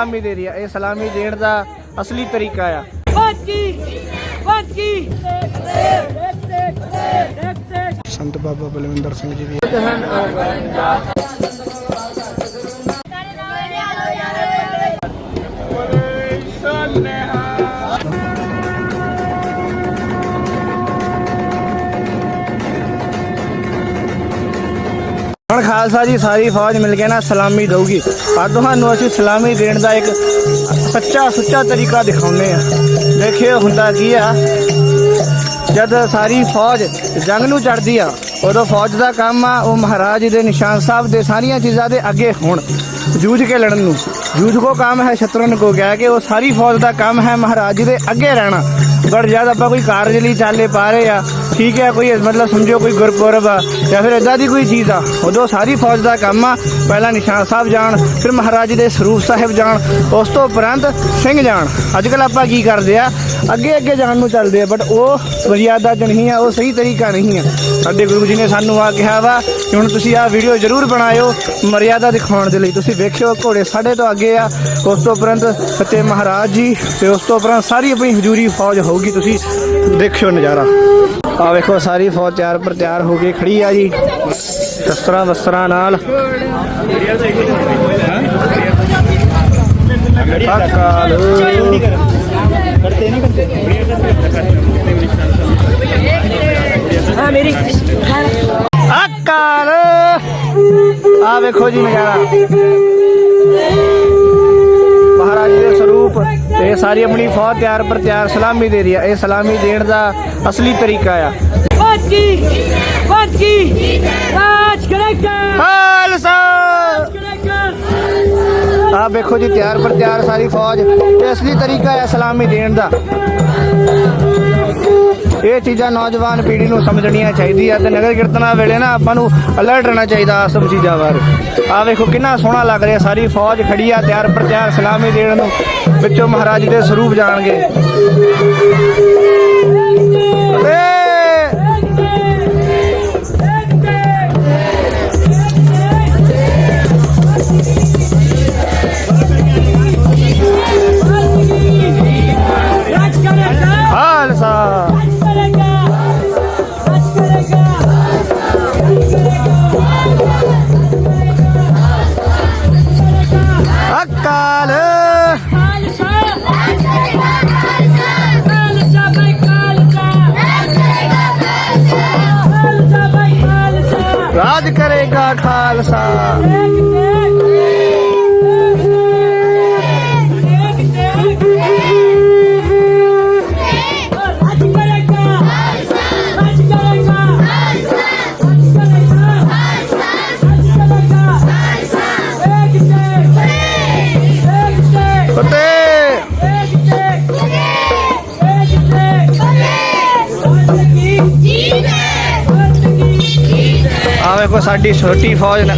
ਸਲਾਮੀ ਦੇ ਰਹੀ ਇਹ ਸਲਾਮੀ ਦੇਣ ਦਾ ਅਸਲੀ ਤਰੀਕਾ ਆ। ਸੰਤ ਬਾਬਾ ਬਲਵਿੰਦਰ ਸਿੰਘ ਜੀ ਦੀ ਹੁਣ ਖਾਲਸਾ ਜੀ, ਸਾਰੀ ਫੌਜ ਮਿਲ ਕੇ ਨਾ ਸਲਾਮੀ ਦਊਗੀ। ਆ ਤੁਹਾਨੂੰ ਅਸੀਂ ਸਲਾਮੀ ਦੇਣ ਦਾ ਇੱਕ ਸੱਚਾ, ਸੁੱਚਾ ਤਰੀਕਾ ਦਿਖਾਉਂਦੇ ਆ ਦੇਖਿਓ ਹੁੰਦਾ ਕੀ ਆ, ਜਦ ਸਾਰੀ ਫੌਜ ਜੰਗ ਨੂੰ ਚੜਦੀ ਆ, ਉਦੋਂ ਫੌਜ ਦਾ ਕੰਮ ਆ, ਉਹ ਮਹਾਰਾਜ ਦੇ ਨਿਸ਼ਾਨ ਸਾਹਿਬ ਦੇ ਸਾਰੀਆਂ ਚੀਜ਼ਾਂ ਦੇ ਅੱਗੇ ਹੋਣ, ਜੂਝ ਕੇ ਲੜਨ ਨੂੰ। ਜੂਝ ਕੋ ਕੰਮ ਹੈ ਸ਼ਤਰਨ ਕੋ, ਕਹਿ ਕੇ ਉਹ ਸਾਰੀ ਫੌਜ ਦਾ ਕੰਮ ਹੈ ਮਹਾਰਾਜ ਜੀ ਦੇ ਅੱਗੇ ਰਹਿਣਾ। ਪਰ ਜਦ ਆਪਾਂ ਕੋਈ ਕਾਰਜ ਲਈ ਚਾਲੇ ਪਾ ਰਹੇ ਆ ਠੀਕ ਹੈ, ਕੋਈ ਮਤਲਬ ਸਮਝੋ ਕੋਈ ਗੁਰਪੁਰਬ ਆ, ਜਾਂ ਫਿਰ ਇਦਾਂ ਦੀ ਕੋਈ ਚੀਜ਼ ਆ, ਉਦੋਂ ਸਾਰੀ ਫੌਜ ਦਾ ਕੰਮ ਆ, ਪਹਿਲਾਂ ਨਿਸ਼ਾਨ ਸਾਹਿਬ ਜਾਣ, ਫਿਰ ਮਹਾਰਾਜ ਜੀ ਦੇ ਸਰੂਪ ਸਾਹਿਬ ਜਾਣ, ਉਸ ਤੋਂ ਉਪਰੰਤ ਸਿੰਘ ਜਾਣ। ਅੱਜ ਕੱਲ ਆਪਾਂ ਕੀ ਕਰਦੇ ਆ ਅੱਗੇ ਅੱਗੇ ਜਾਣ ਨੂੰ ਚੱਲਦੇ ਆ ਬਟ ਉਹ ਮਰਿਆਦਾ ਚ ਨਹੀਂ ਆ, ਉਹ ਸਹੀ ਤਰੀਕਾ ਨਹੀਂ ਆ। ਸਾਡੇ ਗੁਰੂ ਜੀ ਨੇ ਸਾਨੂੰ ਆ ਕਿਹਾ ਵਾ ਕਿ ਹੁਣ ਤੁਸੀਂ ਆਹ ਵੀਡੀਓ ਜ਼ਰੂਰ ਬਣਾਇਓ, ਮਰਿਆਦਾ ਦਿਖਾਉਣ ਦੇ ਲਈ। ਤੁਸੀਂ ਵੇਖਿਓ, ਘੋੜੇ ਸਾਡੇ ਤੋਂ ਅੱਗੇ ਆ, ਉਸ ਤੋਂ ਉਪਰੰਤ ਸੱਚੇ ਮਹਾਰਾਜ ਜੀ, ਤੇ ਉਸ ਤੋਂ ਉਪਰੰਤ ਸਾਰੀ ਆਪਣੀ ਹਜ਼ੂਰੀ ਫੌਜ ਹੋਊਗੀ, ਤੁਸੀਂ ਦੇਖਿਓ ਨਜ਼ਾਰਾ। ਆ ਵੇਖੋ ਸਾਰੀ ਫੌਜ ਤਿਆਰ ਪਰ ਤਿਆਰ ਹੋ ਕੇ ਖੜੀ ਆ ਜੀ। ਦਸਤਰਾਂ ਦਸਤਰਾਂ ਨਾਲ। ਅਕਾਲ। ਆ ਵੇਖੋ ਜੀ ਨਜ਼ਾਰਾ ਇਹ ਸਾਰੀ ਆਪਣੀ ਫੌਜ ਤਿਆਰ ਪਰ ਤਿਆਰ ਸਲਾਮੀ ਦੇ ਰਹੀ ਹੈ ਇਹ ਸਲਾਮੀ ਦੇਣ ਦਾ ਅਸਲੀ ਤਰੀਕਾ ਆ। ਫੌਜ ਕੀ? ਫੌਜ ਕੀ? ਰਾਜ ਕਰੇਗਾ। ਆ ਵੇਖੋ ਜੀ ਤਿਆਰ ਪਰ ਤਿਆਰ ਸਾਰੀ ਫੌਜ। ਤੇ ਅਸਲੀ ਤਰੀਕਾ ਹੈ ਸਲਾਮੀ ਦੇਣ ਦਾ। ਇਹ ਚੀਜ਼ਾਂ ਨੌਜਵਾਨ ਪੀੜ੍ਹੀ ਨੂੰ ਸਮਝਣੀਆਂ ਚਾਹੀਦੀਆਂ ਤੇ ਨਗਰ ਕੀਰਤਨਾਂ ਵੇਲੇ ਨਾ ਆਪਾਂ ਨੂੰ ਅਲਰਟ ਰਹਿਣਾ ਚਾਹੀਦਾ ਆ ਸਭ ਚੀਜ਼ਾਂ ਬਾਰੇ। ਆ ਵੇਖੋ ਕਿੰਨਾ ਸੋਹਣਾ ਲੱਗ ਰਿਹਾ, ਸਾਰੀ ਫੌਜ ਖੜੀ ਆ, ਤਿਆਰ ਪਰ ਤਿਆਰ ਸਲਾਮੀ ਦੇਣ ਨੂੰ। ਵਿੱਚੋਂ ਮਹਾਰਾਜ ਦੇ ਸਰੂਪ ਜਾਣਗੇ। ਸਾਡੀ ਛੋਟੀ ਫੌਜ ਨਾ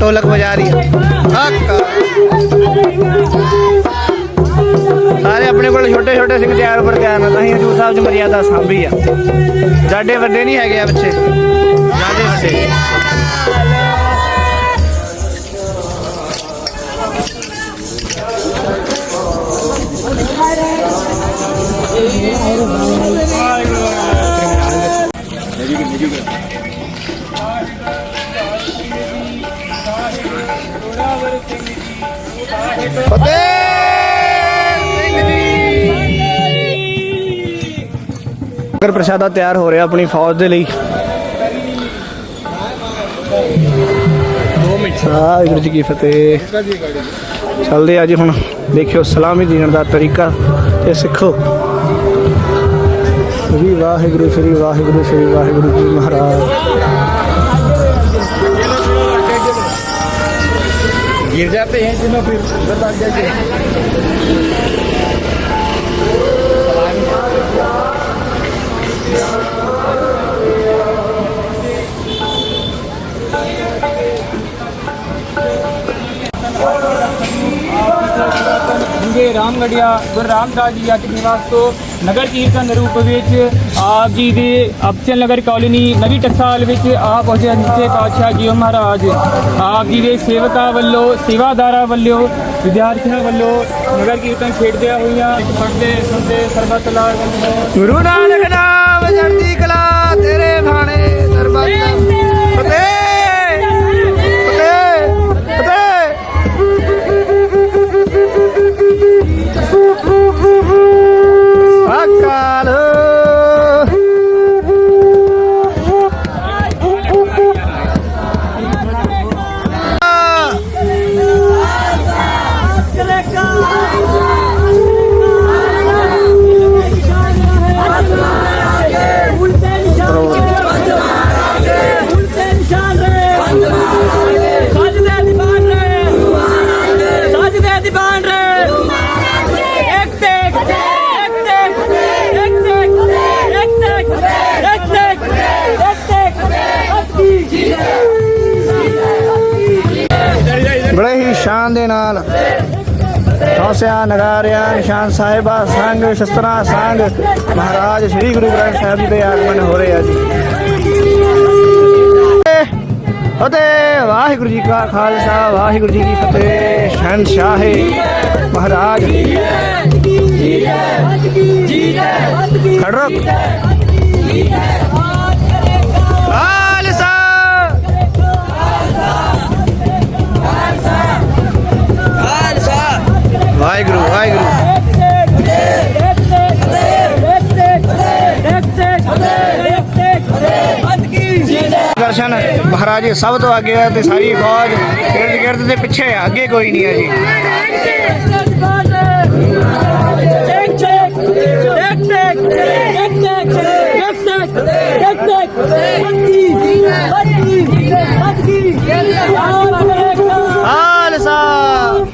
ਢੋਲਕ ਵਜਾ ਰਹੀ ਹੈ। ਸਾਰੇ ਆਪਣੇ ਕੋਲ ਛੋਟੇ ਛੋਟੇ ਸਿੰਘ ਤਿਆਰ ਪਰ ਤਿਆਰ ਨੇ, ਤਾਂ ਹਜੂਰ ਸਾਹਿਬ ਚ ਮਰਿਆਦਾ ਸਾਂਭੀ ਆ। ਸਾਡੇ ਵੱਡੇ ਨਹੀਂ ਹੈਗੇ ਆ ਬੱਚੇ ਜਾਡੇ ਵੱਡੇ। ਅਗਰ ਪ੍ਰਸ਼ਾਦਾ ਤਿਆਰ ਹੋ ਰਿਹਾ ਆਪਣੀ ਫੌਜ ਦੇ ਲਈ 2 ਮਿੰਟ ਵਾਹਿਗੁਰੂ ਜੀ ਕੀ ਫਤਿਹ ਚੱਲਦੇ ਆ ਜੀ ਹੁਣ ਦੇਖਿਓ ਸਲਾਮੀ ਦੇਣ ਦਾ ਤਰੀਕਾ ਤੇ ਸਿੱਖੋ ਜੀ ਵਾਹਿਗੁਰੂ ਸ੍ਰੀ ਵਾਹਿਗੁਰੂ ਸ੍ਰੀ ਵਾਹਿਗੁਰੂ ਜੀ ਮਹਾਰਾਜ गिर जाते हैं जिन्हों फिर बता दीजिए ਸੰਗੇ ਰਾਮਗੜੀਆ ਗੁਰੂ ਰਾਮਦਾਸ ਜੀ ਅੱਜ ਨਿਵਾਸ ਤੋਂ ਨਗਰ ਕੀਰਤਨ ਰੂਪ ਵਿੱਚ ਆਪ ਜੀ ਦੇ ਅਬਚਲ ਨਗਰ ਕਾਲੋਨੀ ਨਵੀਂ ਟਕਸਾਲ ਵਿੱਚ ਆਪ ਪਹੁੰਚੇ ਨੀਚੇ ਪਾਤਸ਼ਾਹ ਜੀ ਮਹਾਰਾਜ ਆਪ ਜੀ ਦੇ ਸੇਵਕਾਂ ਵੱਲੋਂ, ਸੇਵਾਦਾਰਾਂ ਵੱਲੋਂ, ਵਿਦਿਆਰਥੀਆਂ ਵੱਲੋਂ ਨਗਰ ਕੀਰਤਨ ਖੇਡਦਿਆਂ ਹੋਈਆਂ ਪੜਦੇ ਸੁਣਦੇ ਸਰਬਤ ਲਾਲ ਵੱਲੋਂ ਗੁਰੂ ਨਾਨਕ ਨਾਮ ਚੜ੍ਹਦੀ ਹੌਸਿਆ ਨਗਾਰਿਆ ਨਿਸ਼ਾਨ ਸਾਹਿਬਾ ਸੰਗ ਸ਼ਸਤਰਾਂ ਸੰਗ। ਮਹਾਰਾਜ ਸ੍ਰੀ ਗੁਰੂ ਗ੍ਰੰਥ ਸਾਹਿਬ ਜੀ ਦੇ ਆਗਮਨ ਹੋ ਰਹੇ ਆ ਜੀ। ਫਤਿਹ ਵਾਹਿਗੁਰੂ ਜੀ ਕਾ ਖਾਲਸਾ ਵਾਹਿਗੁਰੂ ਜੀ ਕੀ ਫਤਿਹ। ਸ਼ਹਿਨशाह ਮਹਾਰਾਜ। ਖੜੋ ਖਾਲਸਾ ਵਾਹਿਗੁਰੂ ਵਾਹਿਗੁਰੂ। ਦਰਸ਼ਨ ਮਹਾਰਾਜ ਸਭ ਤੋਂ ਅੱਗੇ ਆ ਤੇ ਸਾਰੀ ਫੌਜ ਗਿਰਦ ਗਿਰਦ ਦੇ ਪਿੱਛੇ ਆ, ਅੱਗੇ ਕੋਈ ਨਹੀਂ ਆ ਜੀ। ਖਾਲਸਾ।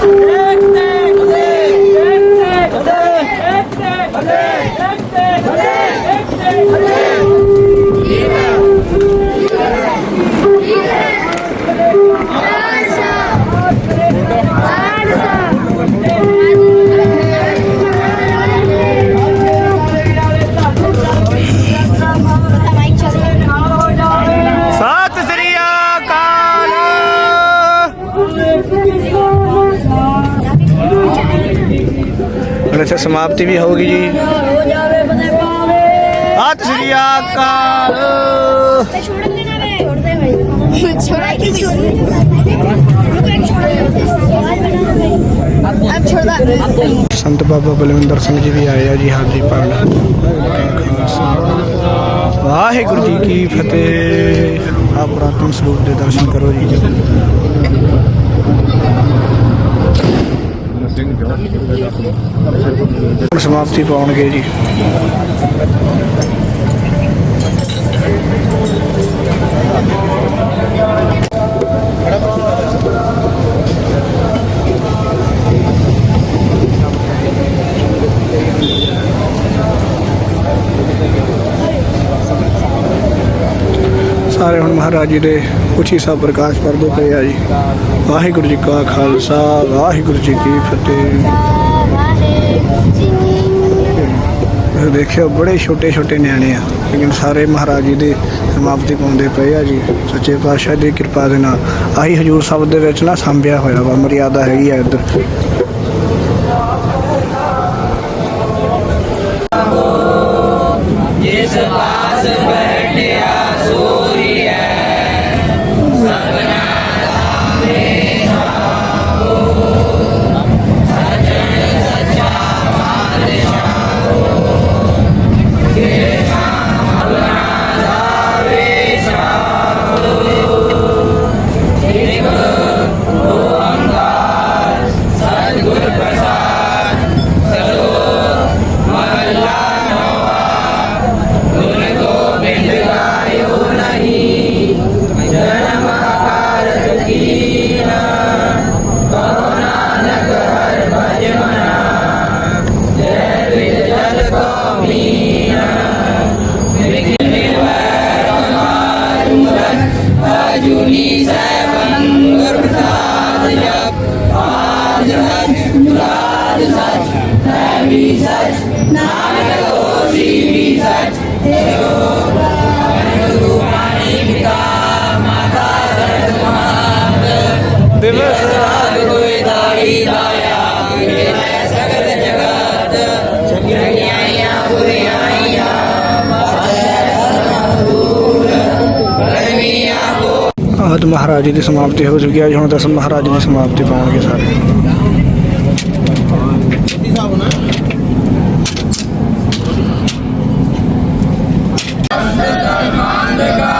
ਸਤਿ ਸਮਾਪਤੀ ਵੀ ਹੋਊਗੀ ਜੀ। ਸਤਿ ਸ੍ਰੀ ਅਕਾਲ। ਸੰਤ ਬਾਬਾ ਬਲਵਿੰਦਰ ਸਿੰਘ ਜੀ ਵੀ ਆਏ ਆ ਜੀ ਹਾਜ਼ਰੀ ਪਾਣ ਵਾਹਿਗੁਰੂ ਜੀ ਕੀ ਫਤਿਹ। ਆਪ ਸਰੂਪ ਦੇ ਦਰਸ਼ਨ ਕਰੋ ਜੀ। ਸਮਾਪਤੀ ਪਾਉਣਗੇ ਜੀ। ਸਾਰੇ ਹੁਣ ਮਹਾਰਾਜ ਜੀ ਦੇ ਉੱਚੀ ਸਾਹਿਬ ਪ੍ਰਕਾਸ਼ ਕਰਦੇ ਪਏ ਆ ਜੀ। ਵਾਹਿਗੁਰੂ ਜੀ ਕਾ ਖਾਲਸਾ, ਵਾਹਿਗੁਰੂ ਜੀ ਕੀ ਫਤਿਹ। ਇਹ ਦੇਖਿਓ, ਬੜੇ ਛੋਟੇ ਛੋਟੇ ਨਿਆਣੇ ਆ, ਲੇਕਿਨ ਸਾਰੇ ਮਹਾਰਾਜ ਜੀ ਦੇ ਸਮਾਪਤੀ ਪਾਉਂਦੇ ਪਏ ਆ ਜੀ। ਸੱਚੇ ਪਾਤਸ਼ਾਹ ਦੀ ਕਿਰਪਾ ਦੇ ਨਾਲ। ਆਹੀ ਹਜੂਰ ਸਾਹਿਬ ਦੇ ਵਿੱਚ ਨਾ ਸੰਭਿਆ ਹੋਇਆ ਵਾ, ਮਰਿਆਦਾ ਹੈਗੀ ਆ ਇੱਧਰ। ਦਿਵਸ ਆਦ ਮਹਾਰਾਜ ਜੀ ਦੀ ਸਮਾਪਤੀ ਹੋ ਚੁੱਕੀ ਹੈ ਜੀ, ਹੁਣ ਦਸ ਮਹਾਰਾਜ ਦੀ ਸਮਾਪਤੀ ਪਾਉਣਗੇ ਸਾਰੇ। negar.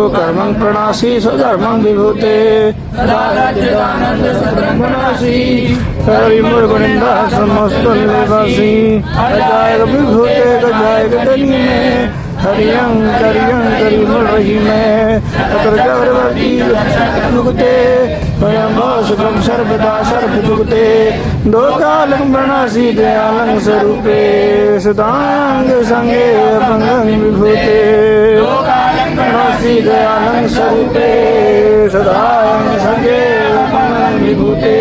कर्मं प्रणासी स्वधर्मं विभूते राजदानंद सद्रह्मणासी सर्विमुर्गुनिंदा समस्त निवासी अजायक विभूते गजायक दनी में हरियं करियं करिमुर रही में अकर चक्रवर्ती मुक्ते स्वयं सुखम सर्वदा सर्व जुगते दो कालं प्रणासी दयालं स्वरूपे सदांग संगे अपंगं विभूते दो कालं प्रणासी दयालं स्वरूपे सदांग संगे अपंगं विभूते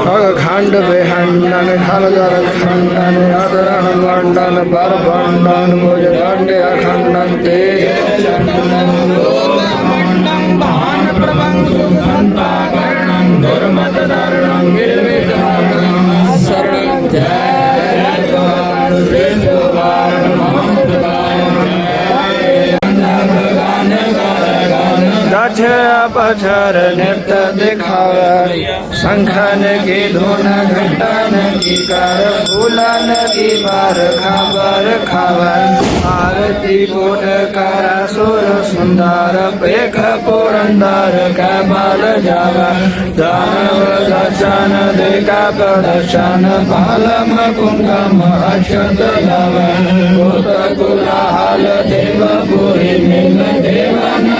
ਖਗ ਖੰਡ ਬਹਿੰਡਨ ਖਲਗਰ ਖੰਡਨ ਅਦਰਣ ਵੰਡਨ ਬਰ ਬੰਡਨ ਮੁਜ ਗੰਡ ਅਖੰਡਨ ਤੇ पछर नृत्य दिखावे। शंखन की धुन, घंटन की कर, फूलन की बार खबर खबर आरती कोट कर, सुर सुंदर, पेख पुरंदर कबल जाव। दानव दर्शन, देखा प्रदर्शन, बालम कुंगम अक्षत लव। कुत कुलाहल, देव पुरी मिल देवन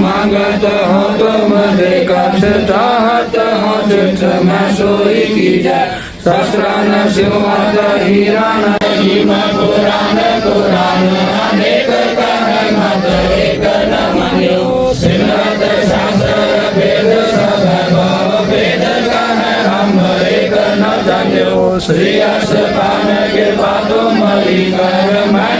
मांगत हो तुम देखत चाहत हो चित मैं सोई की जय सहस्रान शिवमत हीरान हिम पुराण पुराण अनेक कह मत एक न मन्यो सिमरत शास्त्र वेद सब भाव वेद कह हम एक न जान्यो श्री पान के बातों मरी कर मैं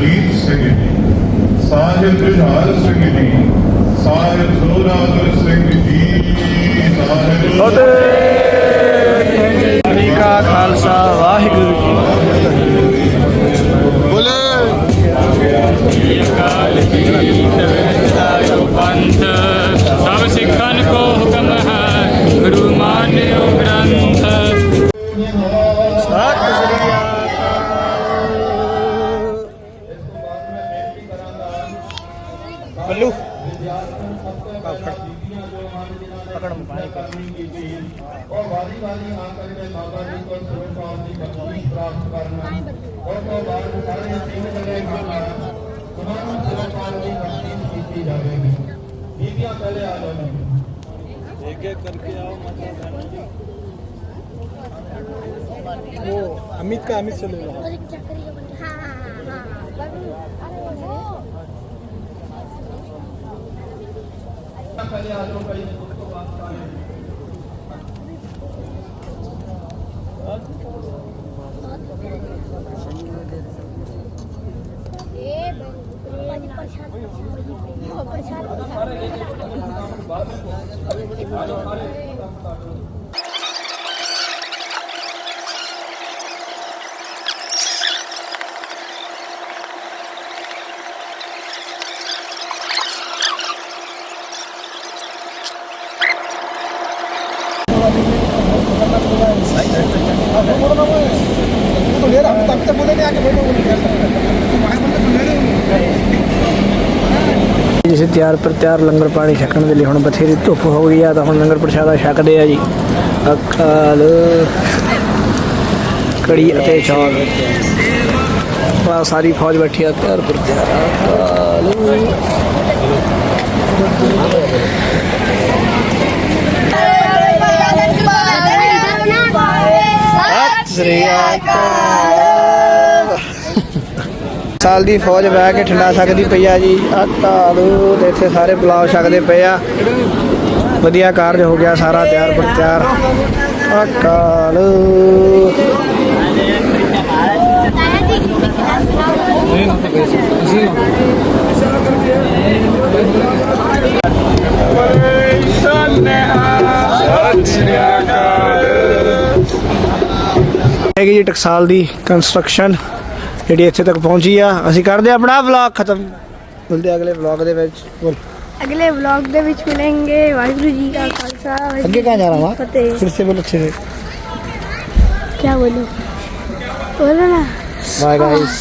ਸਾਹਿਬ ਅਜੀਤ ਸਿੰਘ ਜੀ ਸਾਹਿਬ ਜੁਝਾਰ ਸਿੰਘ ਜੀ बख्शी प्राप्त करना और तो बाद सारे तीन जगह खाना तुम्हारा सुरपाल जी बख्शी की जाएगी बीबियां पहले आ जाओ अमित का अमित से ले लो हाँ हाँ हाँ अरे वो पहले आ जाओ প্রসাদ প্রসাদ ਤਿਆਰ ਪਰ ਤਿਆਰ ਲੰਗਰ ਪਾਣੀ ਛਕਣ ਦੇ ਲਈ ਹੁਣ ਬਥੇਰੀ ਧੁੱਪ ਹੋ ਗਈ ਆ ਤਾਂ ਹੁਣ ਲੰਗਰ ਪ੍ਰਸ਼ਾਦਾ ਛਕਦੇ ਆ ਜੀ। ਅਕਾਲ। ਕੜੀ ਅਤੇ ਚੌਲ। ਆ ਸਾਰੀ ਫੌਜ ਬੈਠੀ ਆ, ਤਿਆਰ ਪਰ ਤਿਆਰ ਅਕਾਲ। ਸ੍ਰੀ ਅਕਾਲ। ਸਾਲ ਦੀ ਫੌਜ ਬਹਿ ਕੇ ਠੰਡਾ ਸਕਦੀ ਪਈ ਆ ਜੀ। ਅਕਾਲੂ ਤੇ ਇੱਥੇ ਸਾਰੇ ਬੁਲਾਓ ਸਕਦੇ ਪਏ ਆ। ਵਧੀਆ ਕਾਰਜ ਹੋ ਗਿਆ ਸਾਰਾ, ਤਿਆਰ ਪ੍ਰਚਾਰ ਤਿਆਰ। ਹੈਗੀ ਜੀ ਟਕਸਾਲ ਦੀ ਕੰਸਟਰਕਸ਼ਨ ਜਿਹੜੀ ਇੱਥੇ ਤੱਕ ਪਹੁੰਚੀ ਆ ਅਸੀਂ ਕਰਦੇ ਆਪਣਾ ਵਲੌਗ ਖਤਮ। ਮਿਲਦੇ ਅਗਲੇ ਵਲੌਗ ਦੇ ਵਿੱਚ। ਬੋਲ। ਅਗਲੇ ਵਲੌਗ ਦੇ ਵਿੱਚ ਮਿਲਾਂਗੇ ਵਾਹਿਗੁਰੂ ਜੀ ਦਾ ਖਾਲਸਾ ਅੱਗੇ ਕਹਾਂ ਜਾ ਰਹਾ ਹਾਂ ਫਿਰ ਸੇ ਬੋਲ ਅੱਛੇ ਸੇ ਕੀ ਬੋਲੂ? ਬੋਲੋ ਨਾ। Bye guys